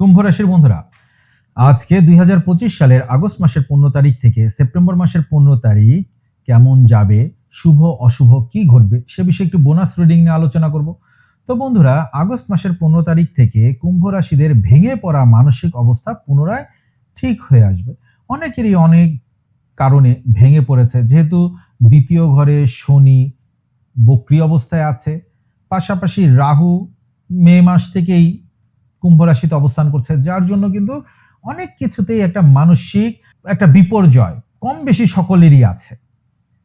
কুম্ভ রাশির বন্ধুরা, আজকে দুই হাজার পঁচিশ সালের আগস্ট মাসের পনেরো তারিখ থেকে সেপ্টেম্বর মাসের পনেরো তারিখ কেমন যাবে, শুভ, অশুভ, কি ঘটবে সে বিষয়ে একটু বোনাস রিডিং নিয়ে আলোচনা করব। তো বন্ধুরা, আগস্ট মাসের পনেরো তারিখ থেকে কুম্ভ রাশিদের ভেঙে পড়া মানসিক অবস্থা পুনরায় ঠিক হয়ে আসবে। অনেকেরই অনেক কারণে ভেঙে পড়েছে, যেহেতু দ্বিতীয় ঘরে শনি বক্রি অবস্থায় আছে, পাশাপাশি রাহু মে মাস থেকেই কুম্ভ রাশিতে অবস্থান করছে, যার জন্য কিন্তু অনেক কিছুতেই একটা মানসিক একটা বিপর্যয় কম বেশি সকলেরই আছে।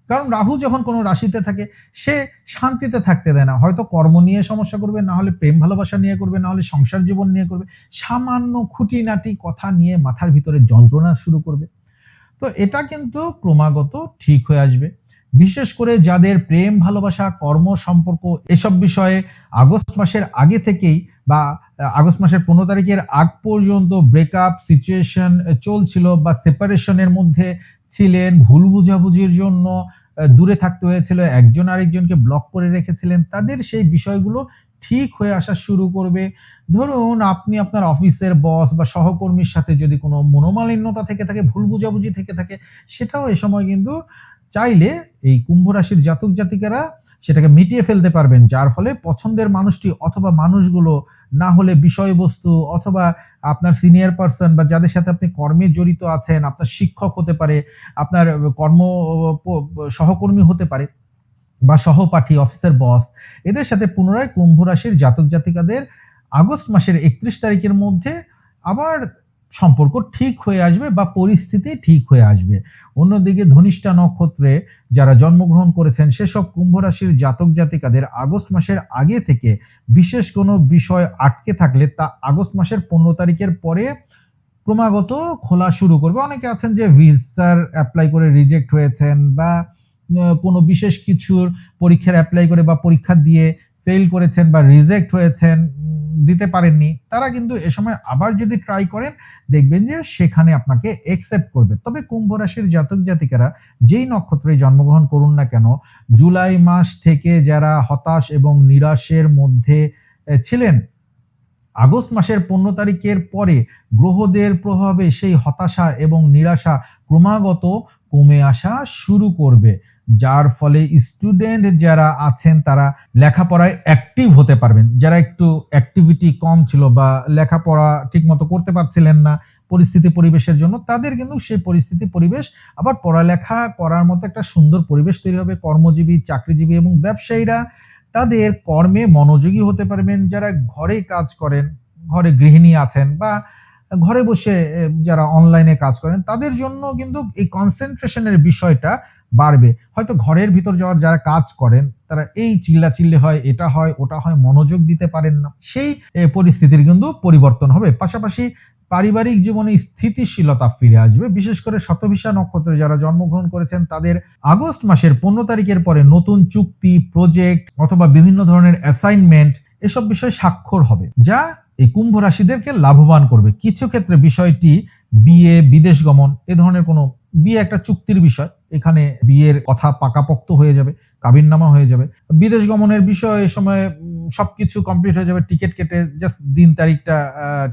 কারণ রাহু যখন কোনো রাশিতে থাকে, সে শান্তিতে থাকতে দেয় না। হয়তো কর্ম নিয়ে সমস্যা করবে, না হলে প্রেম ভালোবাসা নিয়ে করবে, না হলে সংসার জীবন নিয়ে করবে। সামান্য খুঁটিনাটি কথা নিয়ে মাথার ভিতরে যন্ত্রণা শুরু করবে। তো এটা কিন্তু ক্রমাগত ঠিক হয়ে আসবে। বিশেষ করে যাদের প্রেম, ভালোবাসা, কর্ম, সম্পর্ক এসব বিষয়ে আগস্ট মাসের আগে থেকেই বা আগস্ট মাসের পনেরো তারিখের আগ পর্যন্ত ব্রেকআপ সিচুয়েশন চলছিল বা সেপারেশনের মধ্যে ছিলেন, ভুল বুঝাবুঝির জন্য দূরে থাকতে হয়েছিল, একজন আরেকজনকে ব্লক করে রেখেছিলেন। তাদের সেই বিষয়গুলো ঠিক হয়ে আসা শুরু করবে। ধরুন আপনি আপনার অফিসের বস বা সহকর্মীর সাথে যদি কোনো মনোমালিন্যতা থেকে থাকে, ভুল বুঝাবুঝি থেকে থাকে, সেটাও এ সময় কিন্তু চাইলে এই কুম্ভ রাশির জাতক জাতিকারা সেটাকে মিটিয়ে ফেলতে পারবেন, যার ফলে পছন্দের মানুষটি অথবা মানুষগুলো না হলে বিষয়বস্তু অথবা আপনার সিনিয়র পার্সন বা যাদের সাথে আপনি কর্মে জড়িত আছেন, আপনার শিক্ষক হতে পারে, আপনার কর্ম সহকর্মী হতে পারে বা সহপাঠী অফিসের বস এদের সাথে পুনরায় কুম্ভ রাশির জাতক জাতিকাদের আগস্ট মাসের একত্রিশ তারিখের মধ্যে আবার সম্পর্ক ঠিক হয়ে আসবে বা পরিস্থিতি ঠিক হয়ে আসবে। অন্যদিকে ধনিষ্ঠা নক্ষত্রে যারা জন্মগ্রহণ করেছেন, সেসব কুম্ভ রাশির জাতক জাতিকাদের আগস্ট মাসের আগে থেকে বিশেষ কোনো বিষয় আটকে থাকলে তা আগস্ট মাসের পনেরো তারিখের পরে ক্রমাগত খোলা শুরু করবে। অনেকে আছেন যে ভিসার অ্যাপ্লাই করে রিজেক্ট হয়েছেন বা কোনো বিশেষ কিছুর পরীক্ষার অ্যাপ্লাই করে বা পরীক্ষা দিয়ে ফেল করেছেন বা রিজেক্ট হয়েছেন। দিতে পারেননি, তারা কিন্তু এ সময় আবার যদি ট্রাই করেন, দেখবেন যে সেখানে আপনাকে একসেপ্ট করবে। তবে কুম্ভ রাশির জাতক জাতিকারা যেই নক্ষত্রে জন্মগ্রহণ করুন না কেন, জুলাই মাস থেকে যারা হতাশ এবং নিরাশের মধ্যে ছিলেন, আগস্ট মাসের পনেরো তারিখের পরে গ্রহদের প্রভাবে সেই হতাশা এবং নিরাশা ক্রমাগত কমে আসা শুরু করবে। যার ফলে স্টুডেন্ট যারা আছেন, তারা লেখাপড়ায় অ্যাক্টিভ হতে পারবেন। যারা একটু অ্যাক্টিভিটি কম ছিল বা লেখাপড়া ঠিকমতো করতে পারছিলেন না পরিস্থিতি পরিবেশের জন্য, তাদের কিন্তু সেই পরিস্থিতি পরিবেশ আবার পড়ালেখা করার মতো একটা সুন্দর পরিবেশ তৈরি হবে। কর্মজীবী, চাকরিজীবী এবং ব্যবসায়ীরা তাদের কর্মে মনোযোগী হতে পারবেন। যারা ঘরে কাজ করেন, ঘরে গৃহিণী আছেন বা ঘরে বসে যারা অনলাইনে কাজ করেন, তাদের জন্য কিন্তু এই কনসেন্ট্রেশনের বিষয়টা বাড়বে। হয়তো ঘরের ভিতর যাওয়ার যারা কাজ করেন, তারা এই চিল্লা চিল্লি হয়, এটা হয়, ওটা হয়, মনোযোগ দিতে পারেন না। সেই পরিস্থিতির কিন্তু পরিবর্তন হবে। পাশাপাশি পারিবারিক জীবনে স্থিতিশীলতা ফিরে আসবে। বিশেষ করে শতভিসা নক্ষত্রে যারা জন্মগ্রহণ করেছেন, তাদের আগস্ট মাসের পনেরো তারিখের পরে নতুন চুক্তি প্রজেক্ট অথবা বিভিন্ন ধরনের অ্যাসাইনমেন্ট এসব বিষয়ে স্বাক্ষর হবে, যা এই কুম্ভ রাশিদেরকে লাভবান করবে। কিছু ক্ষেত্রে বিষয়টি বিয়ে, বিদেশ গমন, এ ধরনের কোনো বিয়ে একটা চুক্তির বিষয়। এখানে বিয়ের কথা পাকাপোক্ত হয়ে যাবে, কাবিননামা হয়ে যাবে। বিদেশ গমনের বিষয়ে এ সময় সবকিছু কমপ্লিট হয়ে যাবে টিকিট কেটে জাস্ট দিন তারিখটা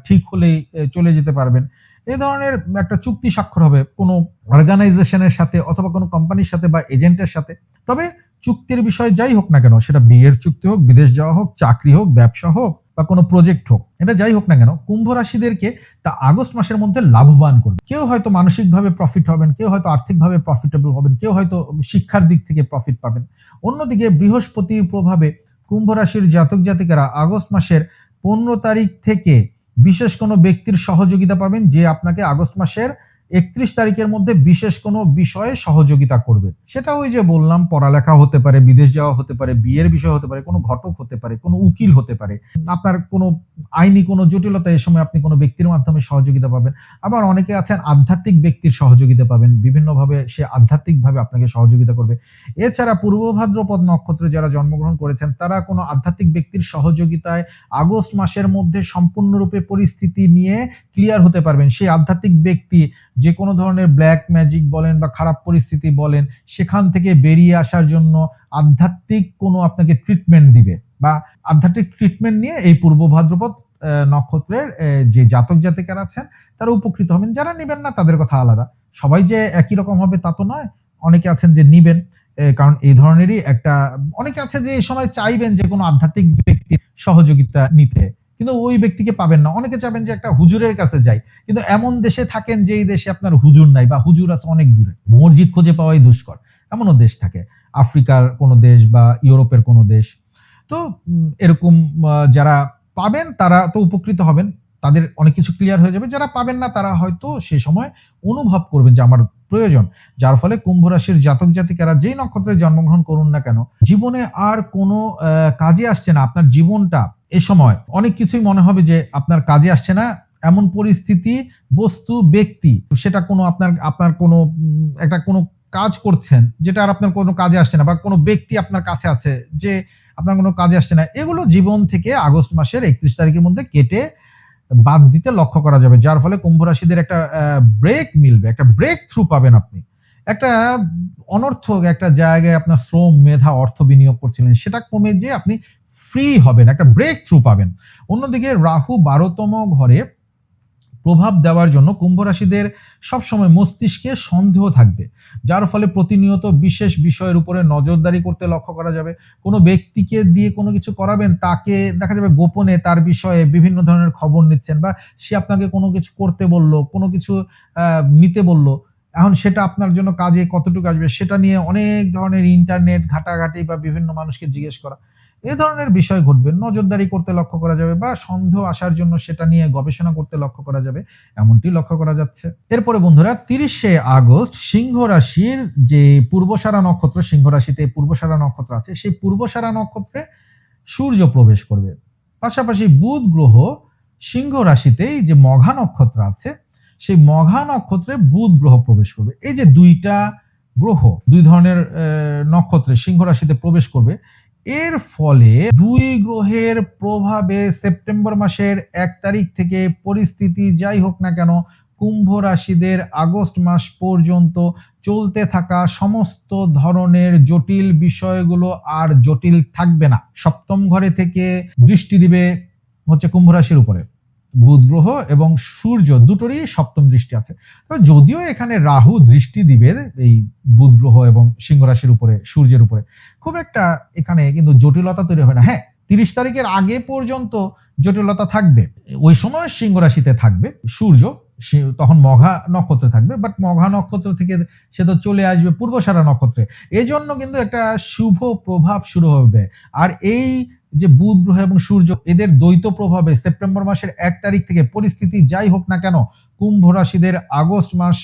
ঠিক হলেই চলে যেতে পারবেন। এ ধরনের একটা চুক্তি স্বাক্ষর হবে কোনো অর্গানাইজেশনের সাথে অথবা কোনো কোম্পানির সাথে বা এজেন্টের সাথে। তবে চুক্তির বিষয় যাই হোক না কেন, সেটা বিয়ের চুক্তি হোক, বিদেশ যাওয়া হোক, চাকরি হোক, ব্যবসা হোক বা কোনো প্রজেক্ট হোক, এটা যাই হোক না কেন, কুম্ভ রাশিদেরকে তা আগস্ট মাসের মধ্যে লাভবান করবে। কেউ হয়তো মানসিকভাবে প্রফিট হবেন, কেউ হয়তো আর্থিকভাবে প্রফিটেবল হবেন, কেউ হয়তো শিক্ষার দিক থেকে প্রফিট পাবেন। অন্যদিকে বৃহস্পতির প্রভাবে কুম্ভ রাশির জাতক জাতিকারা আগস্ট মাসের পনেরো তারিখ থেকে বিশেষ কোনো ব্যক্তির সহযোগিতা পাবেন যে আপনাকে আগস্ট মাসের একত্রিশ তারিখের মধ্যে বিশেষ কোনো বিষয়ে সহযোগিতা করবে। সেটা ওই যে বললাম, পড়ালেখা হতে পারে, বিদেশ যাওয়া হতে পারে, বিয়ের বিষয় হতে পারে, কোনো ঘটক হতে পারে, কোনো উকিল হতে পারে। আপনার কোনো আইনি কোনো জটিলতা এ সময় আপনি কোনো ব্যক্তির মাধ্যমে সহযোগিতা পাবেন। আবার অনেকে আছেন আধ্যাত্মিক ব্যক্তির সহযোগিতা পাবেন, বিভিন্নভাবে সে আধ্যাত্মিকভাবে আপনাকে সহযোগিতা করবে। এছাড়া পূর্ব ভাদ্রপদ নক্ষত্রে যারা জন্মগ্রহণ করেছেন, তারা কোনো আধ্যাত্মিক ব্যক্তির সহযোগিতায় আগস্ট মাসের মধ্যে সম্পূর্ণরূপে পরিস্থিতি নিয়ে ক্লিয়ার হতে পারবেন। সেই আধ্যাত্মিক ব্যক্তি যে কোনো ধরনের ব্ল্যাক ম্যাজিক বলেন বা খারাপ পরিস্থিতি বলেন, সেখান থেকে বেরিয়ে আসার জন্য আধ্যাত্মিক কোনো আপনাকে ট্রিটমেন্ট দিবে বা আধ্যাত্মিক ট্রিটমেন্ট নিয়ে এই পূর্ব ভাদ্রপদ নক্ষত্রের যে জাতক জাতিকার আছেন, তারা উপকৃত হবেন। যারা নেবেন না, তাদের কথা আলাদা। সবাই যে একই রকম হবে তা তো নয়। অনেকে আছেন যে নিবেন কারণ এই ধরনেরই একটা, অনেকে আছে যে এই সময় চাইবেন যে কোনো আধ্যাত্মিক ব্যক্তির সহযোগিতা নিতে। কিন্তু ওই ব্যক্তিকে পাবেন না। অনেকে চাবেন যে একটা হুজুরের কাছে যাই। কিন্তু এমন দেশে থাকেন যে এই দেশে আপনার হুজুর নাই বা হুজুর আছে অনেক দূরে। মসজিদ খুঁজে পাওয়াই দুষ্কর। এমনও দেশ থাকে। আফ্রিকার কোনো দেশ বা ইউরোপের কোনো দেশ। তো এরকম যারা পাবেন তারা তো উপকৃত হবেন। তাদের অনেক কিছু ক্লিয়ার হয়ে যাবে। যারা পাবেন না তারা হয়তো সে সময় অনুভব করবেন যে, আমার প্রয়োজন। যার ফলে কুম্ভ রাশির জাতক জাতিকারা যেই নক্ষত্রে জন্মগ্রহণ করুন না কেন, জীবনে আর কোনো কাজে আসছে না। আপনার জীবনটা এ সময় অনেক কিছুই মনে হবে যে আপনার কাজে আসছে না, এমন পরিস্থিতি, বস্তু, ব্যক্তি, সেটা কোনো আপনার আপনার কোনো একটা কোনো কাজ করছেন যেটা আর আপনার কোনো কাজে আসছে না বা কোনো ব্যক্তি আপনার কাছে আছে যে আপনার কোনো কাজে আসছে না, এগুলো জীবন থেকে আগস্ট মাসের একত্রিশ তারিখের মধ্যে কেটে বাদ দিতে লক্ষ্য করা যাবে। যার ফলে কুম্ভ রাশিদের একটা ব্রেক মিলবে, একটা ব্রেক থ্রু পাবেন আপনি। একটা অনর্থক একটা জায়গায় আপনার শ্রম, মেধা, অর্থ বিনিয়োগ করছিলেন, সেটা কমে যে আপনি ফ্রি হবেন, একটা ব্রেক থ্রু পাবেন। অন্যদিকে রাহু বারোতম ঘরে প্রভাব দেওয়ার জন্য কুম্ভ রাশিদের সবসময় মস্তিষ্কে সন্দেহ থাকবে, যার ফলে প্রতিনিয়ত বিশেষ বিষয়ের উপরে নজরদারি করতে লক্ষ্য করা যাবে। কোনো ব্যক্তিকে দিয়ে কোনো কিছু করাবেন, তাকে দেখা যাবে গোপনে তার বিষয়ে বিভিন্ন ধরনের খবর নিচ্ছেন বা সে আপনাকে কোনো কিছু করতে বলল, কোনো কিছু নিতে বলল, এখন সেটা আপনার জন্য কাজে কতটুকু আসবে, সেটা নিয়ে অনেক ধরনের ইন্টারনেট ঘাটাঘাটি বা বিভিন্ন মানুষকে জিজ্ঞেস করা। এ ধরনের বিষয় ঘটবে। নজরদারি করতে লক্ষ্য করা যাবে বা সন্দেহ আসার জন্য সেটা নিয়ে গবেষণা করতে লক্ষ্য করা যাবে, এমনটি লক্ষ্য করা যাচ্ছে। এরপরে বন্ধুরা, তিরিশে আগস্ট সিংহ রাশির যে পূর্বসারা নক্ষত্র, সিংহ রাশিতে পূর্বসারা নক্ষত্র আছে, সেই পূর্বসারা নক্ষত্রে সূর্য প্রবেশ করবে। পাশাপাশি বুধ গ্রহ সিংহ রাশিতেই যে মঘা নক্ষত্র আছে, সেই মঘা নক্ষত্রে বুধ গ্রহ প্রবেশ করবে। এই যে দুইটা গ্রহ, দুই ধরনের নক্ষত্রে সিংহ রাশিতে প্রবেশ করবে এর ফলে দুই গ্রহের প্রভাবে সেপ্টেম্বর মাসের এক তারিখ থেকে পরিস্থিতি যাই হোক না কেন, কুম্ভ রাশিদের আগস্ট মাস পর্যন্ত চলতে থাকা সমস্ত ধরনের জটিল বিষয়গুলো আর জটিল থাকবে না। সপ্তম ঘরে থেকে দৃষ্টি দিবে হচ্ছে কুম্ভ রাশির উপরে। বুধ গ্রহ এবং সূর্য দুটোরই সপ্তম দৃষ্টি আছে। যদিও এখানে রাহু দৃষ্টি দিবে এই বুধ গ্রহ এবং সিংহ উপরে, সূর্যের উপরে, খুব একটা এখানে কিন্তু জটিলতা তৈরি হয় না। হ্যাঁ তিরিশ তারিখের আগে পর্যন্ত জটিলতা থাকবে। ওই সময় সিংহ রাশিতে থাকবে সূর্য তখন মঘা নক্ষত্রে থাকবে বাট মঘা নক্ষত্র থেকে সে তো চলে আসবে পূর্বসারা নক্ষত্রে। এই জন্য কিন্তু একটা শুভ প্রভাব শুরু হবে। আর এই যে বুধ, গ্রহ এবং সূর্য, এদের দ্বৈত প্রভাবে সেপ্টেম্বর মাসের এক তারিখ থেকে পরিস্থিতি যাই হোক না কেন, কুম্ভ রাশিদের আগস্ট মাস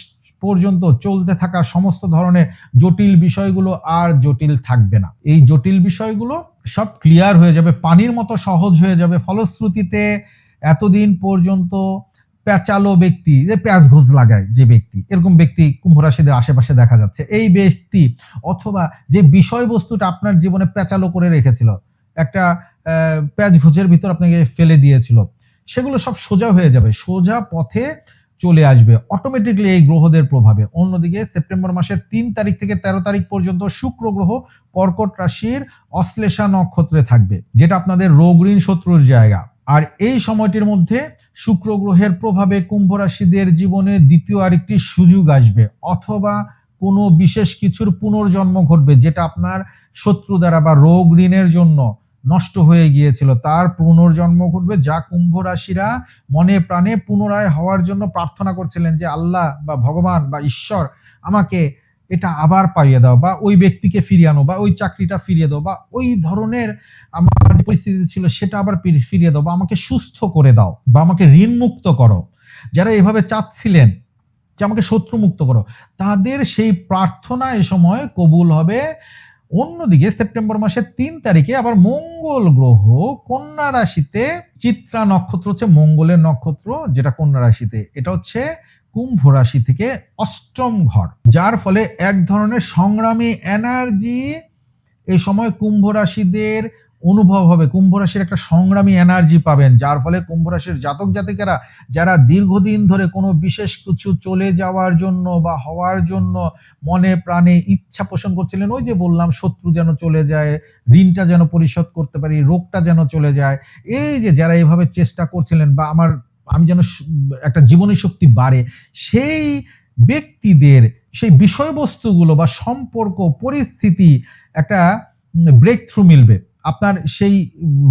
পর্যন্ত চলতে থাকা সমস্ত ধরনের জটিল বিষয়গুলো আর জটিল থাকবে না। এই জটিল বিষয়গুলো সব ক্লিয়ার হয়ে যাবে, পানির মতো সহজ হয়ে যাবে। ফলশ্রুতিতে এতদিন পর্যন্ত প্যাচালো ব্যক্তি, যে প্যাঁচ ঘোষ লাগায় যে ব্যক্তি, এরকম ব্যক্তি কুম্ভ রাশিদের আশেপাশে দেখা যাচ্ছে। এই ব্যক্তি অথবা যে বিষয়বস্তুটা আপনার জীবনে প্যাচালো করে রেখেছিল একটা প্যাঁচ ঘোষের ভিতর আপনাকে ফেলে দিয়েছিল। সেগুলো সব সোজা হয়ে যাবে, সোজা পথে চলে আসবে অটোমেটিকলি এই গ্রহদের প্রভাবে। অন্যদিকে সেপ্টেম্বর মাসের তিন তারিখ থেকে তেরো তারিখ পর্যন্ত শুক্র গ্রহ কর্কট রাশির অশ্লেষা নক্ষত্রে থাকবে, যেটা আপনাদের রোগ ঋণ শত্রুর জায়গা। আর এই সময়টির মধ্যে শুক্র গ্রহের প্রভাবে কুম্ভ রাশিদের জীবনে দ্বিতীয় আরেকটি সুযোগ আসবে, অথবা কোনো বিশেষ কিছুর পুনর্জন্ম ঘটবে, যেটা আপনার শত্রু দ্বারা বা রোগ ঋণের জন্য নষ্ট হয়ে গিয়েছিল। তার পুনর্জন্ম ঘটবে যা কুম্ভ রাশিরা মনে প্রাণে পুনরায় হওয়ার জন্য প্রার্থনা করছিলেন যে, আল্লাহ বা ভগবান বা ঈশ্বর, আমাকে এটা আবার পাইয়ে দাও বা ওই ব্যক্তিকে ফিরিয়ে আনো বা ওই চাকরিটা ফিরিয়ে দাও বা ওই ধরনের আমার পরিস্থিতি ছিল সেটা আবার ফিরিয়ে দাও বা আমাকে সুস্থ করে দাও বা আমাকে ঋণ মুক্ত করো। যারা এভাবে চাচ্ছিলেন যে, আমাকে শত্রু মুক্ত করো, তাদের সেই প্রার্থনা এ সময় কবুল হবে অন্যদিকে সেপ্টেম্বর মাসের তিন তারিখে আবার মঙ্গল গ্রহ কন্যা রাশিতে চিত্রা নক্ষত্র হচ্ছে মঙ্গলের নক্ষত্র, যেটা কন্যা রাশিতে। এটা হচ্ছে কুম্ভ রাশি থেকে অষ্টম ঘর, যার ফলে এক ধরনের সংগ্রামী এনার্জি এই সময় কুম্ভ রাশিদের অনুভব হবে। কুম্ভ রাশির একটা সংগ্রামী এনার্জি পাবেন, যার ফলে কুম্ভ রাশির জাতক জাতিকেরা যারা দীর্ঘদিন ধরে কোনো বিশেষ কিছু চলে যাওয়ার জন্য বা হওয়ার জন্য মনে প্রাণে ইচ্ছা পোষণ করছিলেন, ওই যে বললাম, শত্রু যেন চলে যায়, ঋণটা যেন পরিশোধ করতে পারি, রোগটা যেন চলে যায়, এই যে যারা এইভাবে চেষ্টা করছিলেন বা আমার, আমি যেন একটা জীবনী শক্তি বাড়ে, সেই ব্যক্তিদের, সেই বিষয়বস্তুগুলো বা সম্পর্ক, পরিস্থিতি, একটা ব্রেক থ্রু মিলবে। আপনার সেই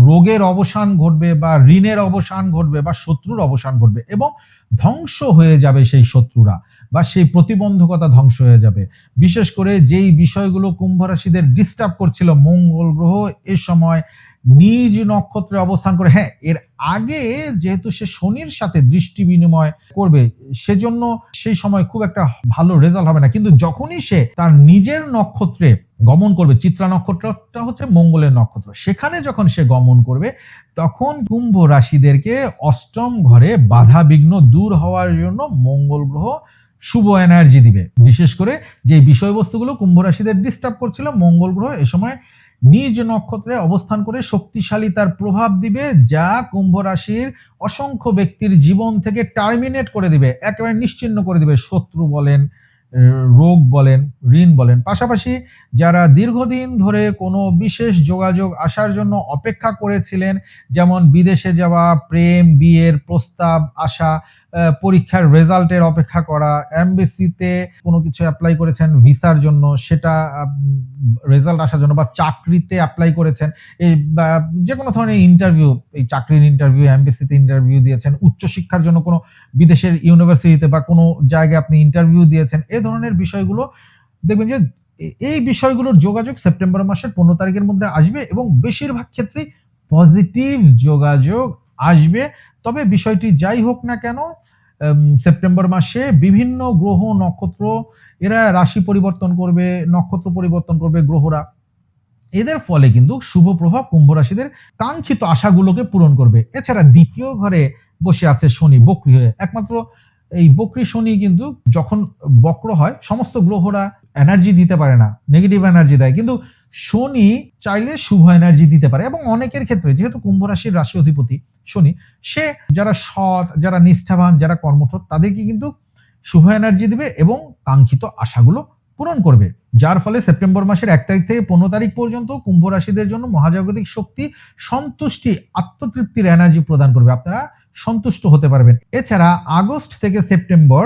রোগের অবসান ঘটবে বা ঋণের অবসান ঘটবে বা শত্রুর অবসান ঘটবে এবং ধ্বংস হয়ে যাবে সেই শত্রুরা বা সেই প্রতিবন্ধকতা ধ্বংস হয়ে যাবে। বিশেষ করে যেই বিষয়গুলো কুম্ভ রাশিদের ডিস্টার্ব করছিল, মঙ্গল গ্রহ এ সময় নিজ নক্ষত্রে অবস্থান করে হ্যাঁ এর আগে যেহেতু সে শনির সাথে দৃষ্টি বিনিময় করবে, সেজন্য সেই সময় খুব একটা ভালো রেজাল্ট হবে না। কিন্তু যখনই সে তার নিজের নক্ষত্রে গমন করবে চিত্রা নক্ষত্রটা হচ্ছে মঙ্গলের নক্ষত্র। সেখানে যখন সে গমন করবে, তখন কুম্ভ রাশিদেরকে অষ্টম ঘরে বাধা বিঘ্ন দূর হওয়ার জন্য মঙ্গল গ্রহ শুভ এনার্জি দিবে। বিশেষ করে যে বিষয়বস্তুগুলো কুম্ভ রাশিদের ডিস্টার্ব করছিল, মঙ্গল গ্রহ এ সময় নিজ নক্ষত্রে অবস্থান করে শক্তিশালী তার প্রভাব দিবে, যা কুম্ভ রাশির অসংখ্য ব্যক্তির জীবন থেকে টার্মিনেট করে দিবে, একেবারে নিশ্চিন্ন করে দিবে, শত্রু বলেন রোগ বলেন, ঋণ বলেন। পাশাপাশি যারা দীর্ঘদিন ধরে কোনো বিশেষ যোগাযোগ আসার জন্য অপেক্ষা করেছিলেন, যেমন বিদেশে যাওয়া, প্রেম, বিয়ের প্রস্তাব আসা পরীক্ষার রেজাল্টের অপেক্ষা করা, এমবিসিতে কোনো কিছু অ্যাপ্লাই করেছেন ভিসার জন্য, সেটা রেজাল্ট আসার জন্য বা চাকরিতে অ্যাপ্লাই করেছেন, এই যে কোনো ধরনের ইন্টারভিউ এই চাকরির ইন্টারভিউ এমবিসিতে ইন্টারভিউ দিয়েছেন উচ্চশিক্ষার জন্য কোনো বিদেশের ইউনিভার্সিটিতে বা কোনো জায়গায় আপনি ইন্টারভিউ দিয়েছেন, এ ধরনের বিষয়গুলো দেখবেন যে এই বিষয়গুলোর যোগাযোগ সেপ্টেম্বর মাসের পনেরো তারিখের মধ্যে আসবে এবং বেশিরভাগ ক্ষেত্রেই পজিটিভ যোগাযোগ আসবে। তবে বিষয়টি যাই হোক না কেন সেপ্টেম্বর মাসে বিভিন্ন গ্রহ নক্ষত্র, এরা রাশি পরিবর্তন করবে, নক্ষত্র পরিবর্তন করবে গ্রহরা। এদের ফলে কিন্তু শুভ প্রভাব কুম্ভ রাশিদের কাঙ্ক্ষিত আশাগুলোকে পূরণ করবে। এছাড়া দ্বিতীয় ঘরে বসে আছে শনি, বক্রি হয়ে। একমাত্র এই বক্রি শনি কিন্তু যখন বক্র হয়, সমস্ত গ্রহরা এনার্জি দিতে পারে না নেগেটিভ এনার্জি দেয়। কিন্তু শনি চাইলে শুভ এনার্জি দিতে পারে এবং অনেকের ক্ষেত্রে, যেহেতু কুম্ভ রাশির রাশি অধিপতি শনি, সে যারা সৎ, যারা নিষ্ঠাবান, যারা কর্মঠ তাদেরকে কিন্তু শুভ এনার্জি দিবে এবং কাঙ্ক্ষিত আশাগুলো পূরণ করবে। যার ফলে সেপ্টেম্বর মাসের এক তারিখ থেকে পনেরো তারিখ পর্যন্ত কুম্ভ রাশিদের জন্য মহাজাগতিক শক্তি সন্তুষ্টি, আত্মতৃপ্তির এনার্জি প্রদান করবে। আপনারা সন্তুষ্ট হতে পারবেন। এছাড়া আগস্ট থেকে সেপ্টেম্বর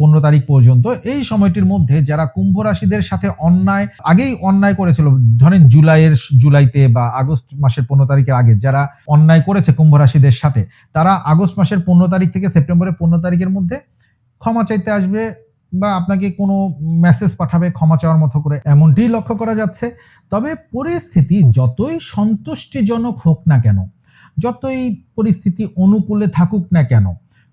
পনেরো তারিখ পর্যন্ত, এই সময়টির মধ্যে যারা কুম্ভ রাশিদের সাথে অন্যায়, আগেই অন্যায় করেছিল, ধরেন জুলাইয়ের জুলাইতে বা আগস্ট মাসের পনেরো তারিখের আগে যারা অন্যায় করেছে কুম্ভ রাশিদের সাথে, তারা আগস্ট মাসের পনেরো তারিখ থেকে সেপ্টেম্বরের পনেরো তারিখের মধ্যে ক্ষমা চাইতে আসবে বা আপনাকে কোনো মেসেজ পাঠাবে ক্ষমা চাওয়ার মতো করে এমনটি লক্ষ্য করা যাচ্ছে। তবে পরিস্থিতি যতই সন্তুষ্টিজনক হোক না কেন, যতই পরিস্থিতি অনুকূলে থাকুক না কেন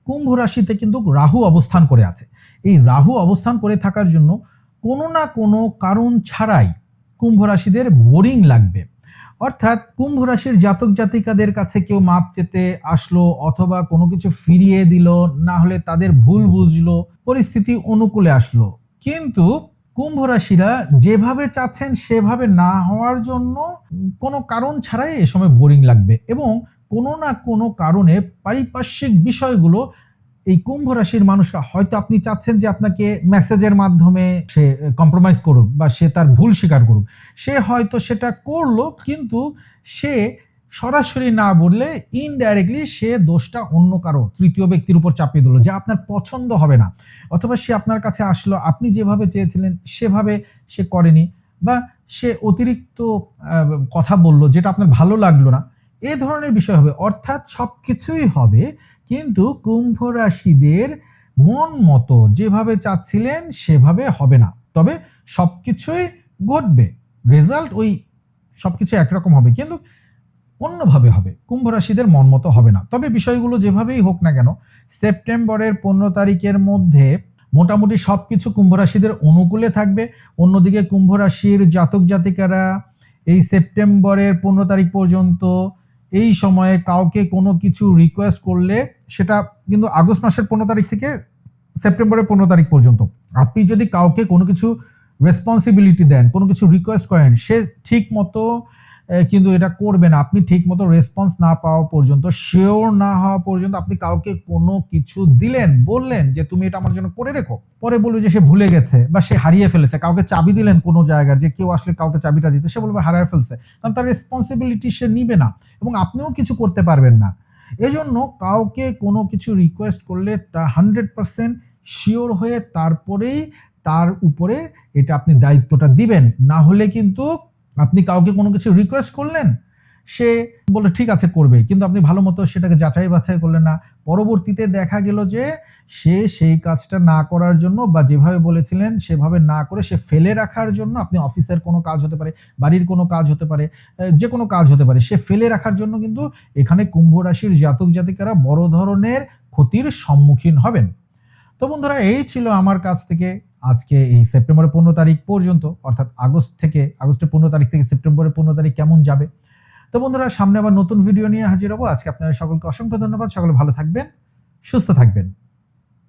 কুম্ভ রাশিতে কিন্তু রাহু অবস্থান করে আছে। এই রাহু অবস্থান করে থাকার জন্য কোনো না কোনো কারণ ছাড়াই কুম্ভ রাশিদের বোরিং লাগবে। অর্থাৎ কুম্ভ রাশির জাতক জাতিকাদের কাছে কেউ মাপ চেতে আসলো অথবা কোনো কিছু ফিরিয়ে দিল, না হলে তাদের ভুল বুঝলো, পরিস্থিতি অনুকূলে আসলো। কিন্তু কুম্ভ রাশিরা যেভাবে চাচ্ছেন সেভাবে না হওয়ার জন্য কোনো কারণ ছাড়াই এ সময় বোরিং লাগবে এবং কোনো না কোনো কারণে পারিপার্শ্বিক বিষয়গুলো এই কুম্ভ রাশির মানুষরা, হয়তো আপনি চাচ্ছেন যে আপনাকে মেসেজের মাধ্যমে সে কম্প্রোমাইজ করুক বা সে তার ভুল স্বীকার করুক। সে হয়তো সেটা করল, কিন্তু সে সরাসরি না বললে ইনডাইরেক্টলি সে দোষটা অন্য কারও, তৃতীয় ব্যক্তির উপর চাপিয়ে দিল যে আপনার পছন্দ হবে না। অথবা সে আপনার কাছে আসলো, আপনি যেভাবে চেয়েছিলেন সেভাবে সে করেনি বা সে অতিরিক্ত কথা বলল যেটা আপনার ভালো লাগল না। এ ধরনের বিষয় হবে। অর্থাৎ সব কিছুই হবে, কিন্তু কুম্ভ রাশিদের মন মতো যেভাবে চাচ্ছিলেন সেভাবে হবে না। তবে সব কিছুই ঘটবে। রেজাল্ট ওই সব কিছু একরকম হবে, কিন্তু অন্যভাবে হবে। কুম্ভ রাশিদের মন মতো হবে না। তবে বিষয়গুলো যেভাবেই হোক না কেন, সেপ্টেম্বরের পনেরো তারিখের মধ্যে মোটামুটি সব কিছু কুম্ভ রাশিদের অনুকূলে থাকবে। অন্যদিকে কুম্ভ রাশির জাতক জাতিকারা এই সেপ্টেম্বরের পনেরো তারিখ পর্যন্ত এই সময়ে কাউকে কোনো কিছু রিকোয়েস্ট করলে সেটা কিন্তু আগস্ট মাসের পনেরো তারিখ থেকে সেপ্টেম্বরের পনেরো তারিখ পর্যন্ত। আপনি যদি কাউকে কোনো কিছু রেসপন্সিবিলিটি দেন, কোনো কিছু রিকোয়েস্ট করেন, সে ঠিক মতো কিন্তু এটা করবে না। আপনি ঠিক মতো রেসপন্স না পাওয়া পর্যন্ত শিওর না হওয়া পর্যন্ত আপনি কাউকে কোনো কিছু দিলেন, বললেন যে তুমি এটা আমার জন্য করে রেখো, পরে বলবে যে সে ভুলে গেছে বা সে হারিয়ে ফেলেছে, কাউকে চাবি দিলেন কোনো জায়গার যে কেউ আসলে কাউকে চাবিটা দিতে, সে বলবে হারিয়ে ফেলছে। কারণ তার রেসপন্সিবিলিটি সে নিবে না এবং আপনিও কিছু করতে পারবেন না। এজন্য কাউকে কোনো কিছু রিকোয়েস্ট করলে তা হান্ড্রেড পার্সেন্ট শিওর হয়ে তারপরেই তার উপরে এটা আপনি দায়িত্বটা দিবেন। না হলে কিন্তু আপনি কাউকে কোনো কিছু রিকোয়েস্ট করলেন, সে বলে ঠিক আছে, করবে। কিন্তু আপনি ভালো মতো সেটাকে যাচাই বাছাই করলেন না। পরবর্তীতে দেখা গেল যে সে সেই কাজটা না করার জন্য বা যেভাবে বলেছিলেন, সেভাবে না করে সে ফেলে রাখার জন্য আপনি অফিসের কোনো কাজ হতে পারে, বাড়ির কোনো কাজ হতে পারে যে কোনো কাজ হতে পারে, সে ফেলে রাখার জন্য কিন্তু এখানে কুম্ভ রাশির জাতক জাতিকারা বড় ধরনের ক্ষতির সম্মুখীন হবেন। তো বন্ধুরা, এই ছিল আমার কাছ থেকে আজকে এই সেপ্টেম্বরের পনেরো তারিখ পর্যন্ত, অর্থাৎ আগস্ট থেকে, আগস্টের পনেরো তারিখ থেকে সেপ্টেম্বরের পনেরো তারিখ কেমন যাবে? তো বন্ধুরা, সামনে আবার নতুন ভিডিও নিয়ে হাজির হব। আজকে আপনারা সকলকে অসংখ্য ধন্যবাদ। সকলে ভালো থাকবেন, সুস্থ থাকবেন।